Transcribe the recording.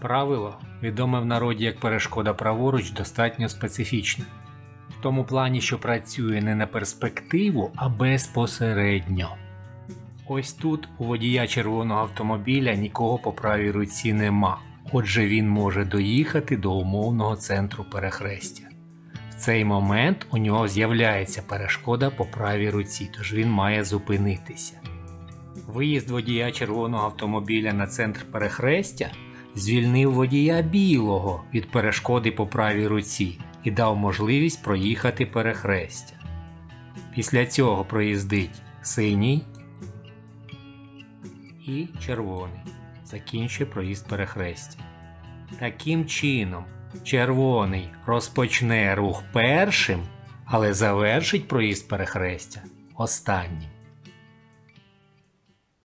Правило, відоме в народі як перешкода праворуч, достатньо специфічне. В тому плані, що працює не на перспективу, а безпосередньо. Ось тут у водія червоного автомобіля нікого по правій руці нема, отже він може доїхати до умовного центру перехрестя. В цей момент у нього з'являється перешкода по правій руці, тож він має зупинитися. Виїзд водія червоного автомобіля на центр перехрестя звільнив водія білого від перешкоди по правій руці і дав можливість проїхати перехрестя. Після цього проїздить синій і червоний. Закінчує проїзд перехрестя. Таким чином, червоний розпочне рух першим, але завершить проїзд перехрестя останнім.